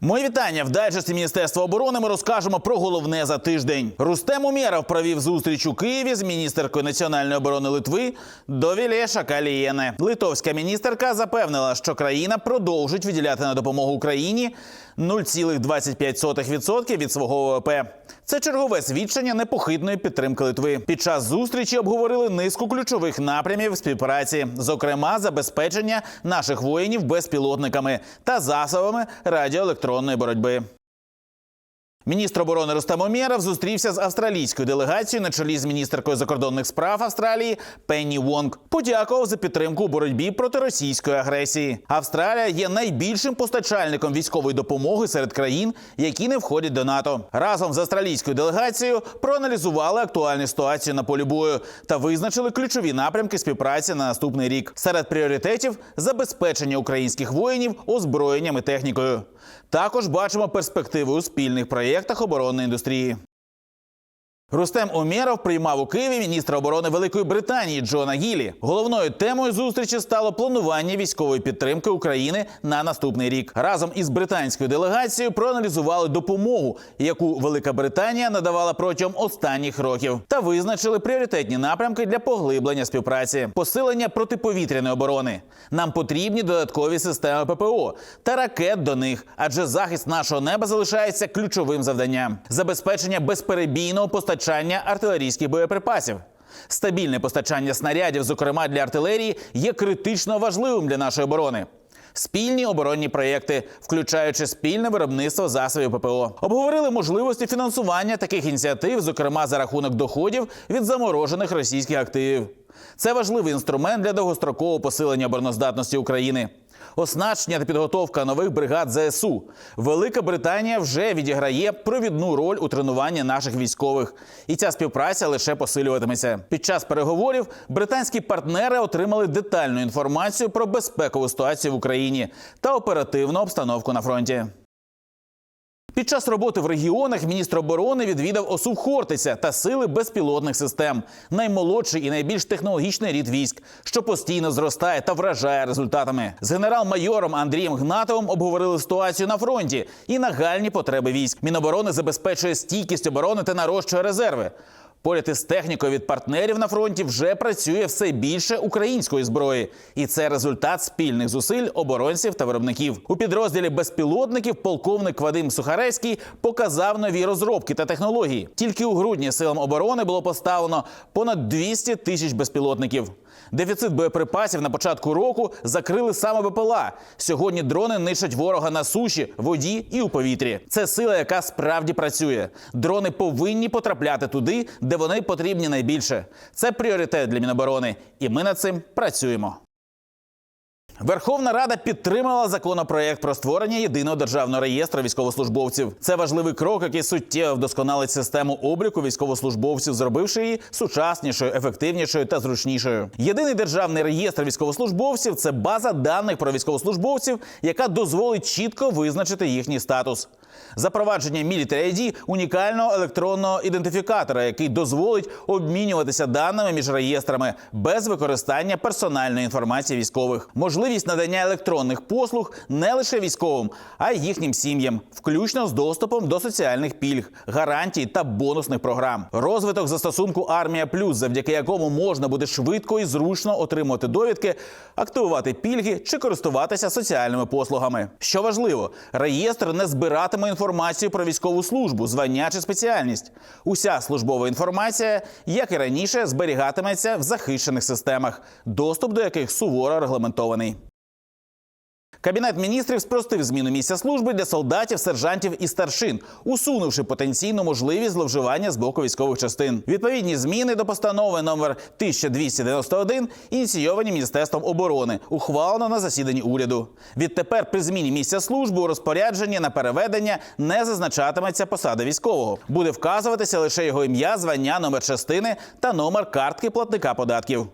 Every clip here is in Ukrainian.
Мої вітання в дайджесті Міністерства оборони. Ми розкажемо про головне за тиждень. Рустем Умєров провів зустріч у Києві з міністеркою національної оборони Литви Довілєша Калієне. Литовська міністерка запевнила, що країна продовжить виділяти на допомогу Україні 0,25% від свого ВВП. Це чергове свідчення непохитної підтримки Литви. Під час зустрічі обговорили низку ключових напрямів співпраці, зокрема забезпечення наших воїнів безпілотниками та засобами радіоелектронної боротьби. Міністр оборони Рустам Умєров зустрівся з австралійською делегацією на чолі з міністеркою закордонних справ Австралії Пенні Вонг. Подякував за підтримку у боротьбі проти російської агресії. Австралія є найбільшим постачальником військової допомоги серед країн, які не входять до НАТО. Разом з австралійською делегацією проаналізували актуальну ситуацію на полі бою та визначили ключові напрямки співпраці на наступний рік. Серед пріоритетів забезпечення українських воїнів озброєнням і технікою. Також бачимо перспективи у спільних проєктах оборонної індустрії. Рустем Умєров приймав у Києві міністра оборони Великої Британії Джона Гілі. Головною темою зустрічі стало планування військової підтримки України на наступний рік. Разом із британською делегацією проаналізували допомогу, яку Велика Британія надавала протягом останніх років, та визначили пріоритетні напрямки для поглиблення співпраці, посилення протиповітряної оборони. Нам потрібні додаткові системи ППО та ракет до них, адже захист нашого неба залишається ключовим завданням. Забезпечення безперебійного постачання артилерійських боєприпасів. Стабільне постачання снарядів, зокрема для артилерії, є критично важливим для нашої оборони. Спільні оборонні проєкти, включаючи спільне виробництво засобів ППО, обговорили можливості фінансування таких ініціатив, зокрема за рахунок доходів від заморожених російських активів. Це важливий інструмент для довгострокового посилення обороноздатності України. Оснащення та підготовка нових бригад ЗСУ. Велика Британія вже відіграє провідну роль у тренуванні наших військових, і ця співпраця лише посилюватиметься. Під час переговорів британські партнери отримали детальну інформацію про безпекову ситуацію в Україні та оперативну обстановку на фронті. Під час роботи в регіонах міністр оборони відвідав ОСУ Хортиця та сили безпілотних систем, наймолодший і найбільш технологічний рід військ, що постійно зростає та вражає результатами. З генерал-майором Андрієм Гнатовим обговорили ситуацію на фронті і нагальні потреби військ. Міноборони забезпечує стійкість оборони та нарощує резерви. Поряд із технікою від партнерів на фронті вже працює все більше української зброї, і це результат спільних зусиль оборонців та виробників. У підрозділі безпілотників полковник Вадим Сухаревський показав нові розробки та технології. Тільки у грудні силам оборони було поставлено понад 200 тисяч безпілотників. Дефіцит боєприпасів на початку року закрили саме БПЛА. Сьогодні дрони нищать ворога на суші, воді і у повітрі. Це сила, яка справді працює. Дрони повинні потрапляти туди, де вони потрібні найбільше. Це пріоритет для Міноборони, і ми над цим працюємо. Верховна Рада підтримала законопроект про створення єдиного державного реєстру військовослужбовців. Це важливий крок, який суттєво вдосконалить систему обліку військовослужбовців, зробивши її сучаснішою, ефективнішою та зручнішою. Єдиний державний реєстр військовослужбовців це база даних про військовослужбовців, яка дозволить чітко визначити їхній статус. Запровадження Military ID – унікального електронного ідентифікатора, який дозволить обмінюватися даними між реєстрами без використання персональної інформації військових. Можливість надання електронних послуг не лише військовим, а й їхнім сім'ям, включно з доступом до соціальних пільг, гарантій та бонусних програм. Розвиток застосунку Армія Плюс, завдяки якому можна буде швидко і зручно отримувати довідки, активувати пільги чи користуватися соціальними послугами. Що важливо, реєстр не збиратиме інформацію про військову службу, звання чи спеціальність. Уся службова інформація, як і раніше, зберігатиметься в захищених системах, доступ до яких суворо регламентований. Кабінет міністрів спростив зміну місця служби для солдатів, сержантів і старшин, усунувши потенційну можливість зловживання з боку військових частин. Відповідні зміни до постанови номер 1291 ініційовані міністерством оборони, ухвалено на засіданні уряду. Відтепер при зміні місця служби у розпорядженні на переведення не зазначатиметься посада військового. Буде вказуватися лише його ім'я, звання, номер частини та номер картки платника податків.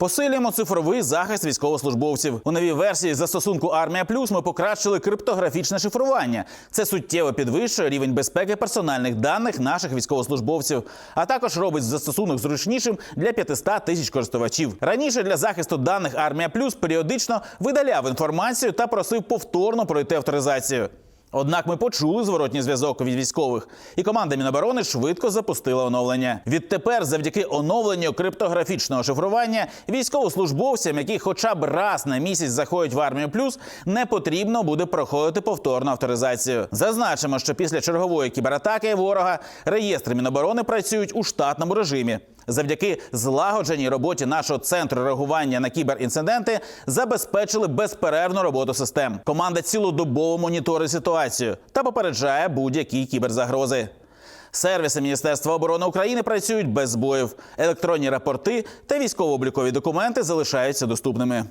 Посилюємо цифровий захист військовослужбовців. У новій версії застосунку Армія Плюс ми покращили криптографічне шифрування. Це суттєво підвищує рівень безпеки персональних даних наших військовослужбовців, а також робить застосунок зручнішим для 500 тисяч користувачів. Раніше для захисту даних Армія Плюс періодично видаляв інформацію та просив повторно пройти авторизацію. Однак ми почули зворотній зв'язок від військових, і команда Міноборони швидко запустила оновлення. Відтепер, завдяки оновленню криптографічного шифрування, військовослужбовцям, які хоча б раз на місяць заходять в армію плюс, не потрібно буде проходити повторну авторизацію. Зазначимо, що після чергової кібератаки ворога реєстри Міноборони працюють у штатному режимі. Завдяки злагодженій роботі нашого центру реагування на кіберінциденти забезпечили безперервну роботу систем. Команда цілодобово моніторить ситуацію та попереджає будь-які кіберзагрози. Сервіси Міністерства оборони України працюють без збоїв. Електронні рапорти та військово-облікові документи залишаються доступними.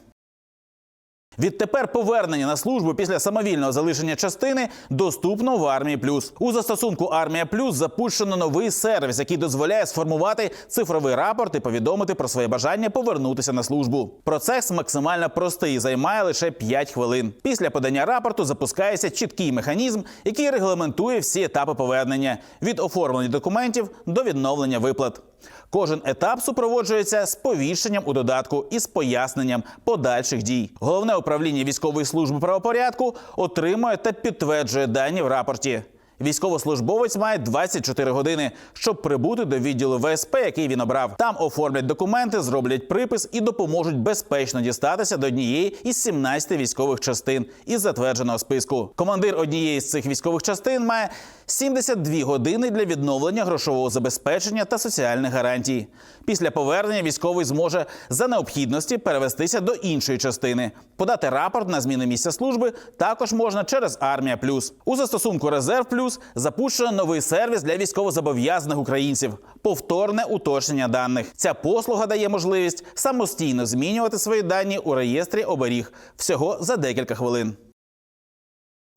Відтепер повернення на службу після самовільного залишення частини доступно в армії плюс. У застосунку Армія Плюс запущено новий сервіс, який дозволяє сформувати цифровий рапорт і повідомити про своє бажання повернутися на службу. Процес максимально простий займає лише 5 хвилин. Після подання рапорту запускається чіткий механізм, який регламентує всі етапи повернення від оформлення документів до відновлення виплат. Кожен етап супроводжується сповіщенням у додатку із поясненням подальших дій. Головне управління військової служби правопорядку отримує та підтверджує дані в рапорті. Військовослужбовець має 24 години, щоб прибути до відділу ВСП, який він обрав. Там оформлять документи, зроблять припис і допоможуть безпечно дістатися до однієї із 17 військових частин із затвердженого списку. Командир однієї з цих військових частин має 72 години для відновлення грошового забезпечення та соціальних гарантій. Після повернення військовий зможе за необхідності перевестися до іншої частини. Подати рапорт на зміну місця служби також можна через Армія Плюс. У застосунку Резерв Плюс запущено новий сервіс для військовозобов'язаних українців повторне уточнення даних. Ця послуга дає можливість самостійно змінювати свої дані у реєстрі оберіг всього за декілька хвилин.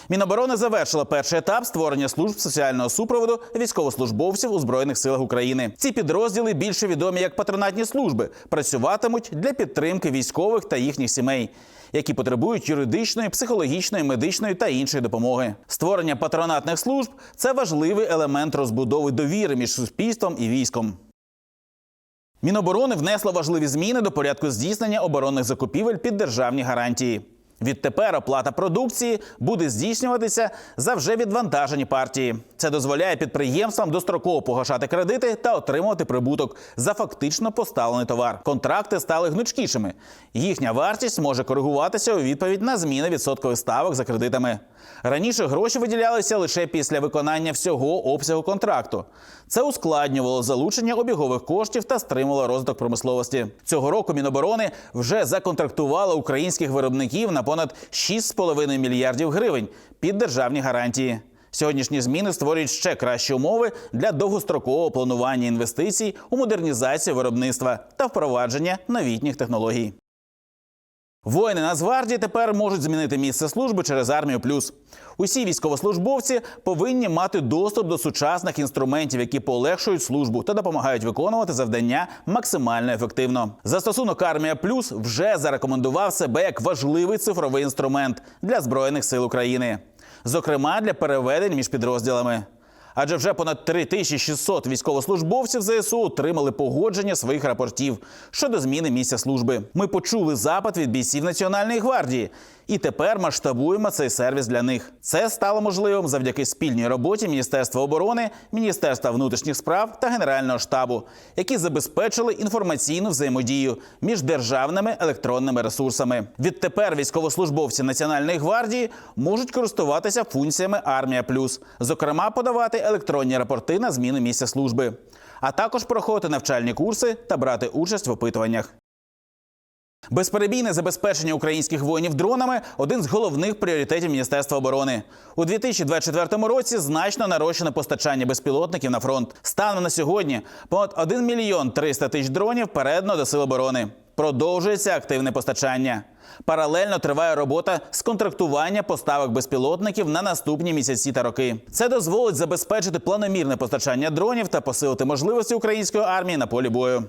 Міноборони завершила перший етап створення служб соціального супроводу військовослужбовців у збройних силах України. Ці підрозділи більше відомі як патронатні служби, працюватимуть для підтримки військових та їхніх сімей, які потребують юридичної, психологічної, медичної та іншої допомоги. Створення патронатних служб це важливий елемент розбудови довіри між суспільством і військом. Міноборони внесло важливі зміни до порядку здійснення оборонних закупівель під державні гарантії. Відтепер оплата продукції буде здійснюватися за вже відвантажені партії. Це дозволяє підприємствам достроково погашати кредити та отримувати прибуток за фактично поставлений товар. Контракти стали гнучкішими. Їхня вартість може коригуватися у відповідь на зміни відсоткових ставок за кредитами. Раніше гроші виділялися лише після виконання всього обсягу контракту. Це ускладнювало залучення обігових коштів та стримувало розвиток промисловості. Цього року Міноборони вже законтрактувало українських виробників на понад 6,5 мільярдів гривень під державні гарантії. Сьогоднішні зміни створюють ще кращі умови для довгострокового планування інвестицій у модернізацію виробництва та впровадження новітніх технологій. Воїни Нацгвардії тепер можуть змінити місце служби через армію плюс. Усі військовослужбовці повинні мати доступ до сучасних інструментів, які полегшують службу та допомагають виконувати завдання максимально ефективно. Застосунок Армія Плюс вже зарекомендував себе як важливий цифровий інструмент для збройних сил України, зокрема для переведень між підрозділами. Адже вже понад 3600 військовослужбовців ЗСУ отримали погодження своїх рапортів щодо зміни місця служби. Ми почули запит від бійців Національної гвардії, і тепер масштабуємо цей сервіс для них. Це стало можливим завдяки спільній роботі Міністерства оборони, Міністерства внутрішніх справ та Генерального штабу, які забезпечили інформаційну взаємодію між державними електронними ресурсами. Відтепер військовослужбовці Національної гвардії можуть користуватися функціями Армія Плюс, зокрема, подавати електронні рапорти на зміну місця служби, а також проходити навчальні курси та брати участь в опитуваннях. Безперебійне забезпечення українських воїнів дронами один з головних пріоритетів Міністерства оборони. У 2024 році значно нарощено постачання безпілотників на фронт. Станом на сьогодні понад 1 мільйон 300 тисяч дронів передано до сил оборони. Продовжується активне постачання. Паралельно триває робота з контрактування поставок безпілотників на наступні місяці та роки. Це дозволить забезпечити планомірне постачання дронів та посилити можливості української армії на полі бою.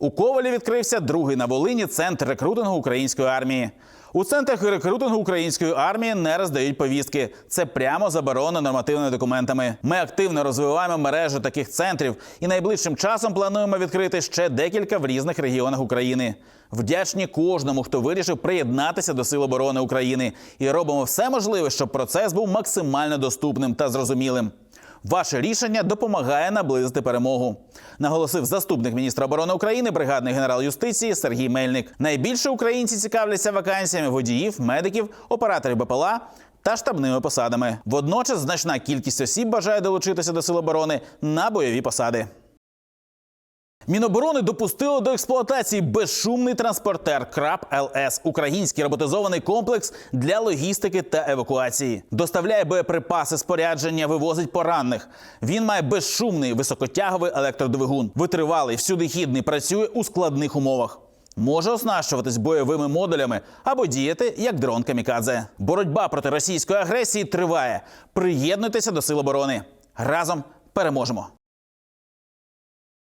У Ковалі відкрився другий на Волині центр рекрутингу української армії. У центрах рекрутингу української армії не роздають повістки. Це прямо заборонено нормативними документами. Ми активно розвиваємо мережу таких центрів і найближчим часом плануємо відкрити ще декілька в різних регіонах України. Вдячні кожному, хто вирішив приєднатися до Сил оборони України, і робимо все можливе, щоб процес був максимально доступним та зрозумілим. Ваше рішення допомагає наблизити перемогу, наголосив заступник міністра оборони України, бригадний генерал юстиції Сергій Мельник. Найбільше українці цікавляться вакансіями водіїв, медиків, операторів БПЛА та штабними посадами. Водночас значна кількість осіб бажає долучитися до сил оборони на бойові посади. Міноборони допустило до експлуатації безшумний транспортер Краб ЛС, український роботизований комплекс для логістики та евакуації. Доставляє боєприпаси, спорядження, вивозить поранених. Він має безшумний високотяговий електродвигун, витривалий, всюдихідний, працює у складних умовах. Може оснащуватись бойовими модулями або діяти як дрон камікадзе. Боротьба проти російської агресії триває. Приєднуйтеся до сил оборони. Разом переможемо.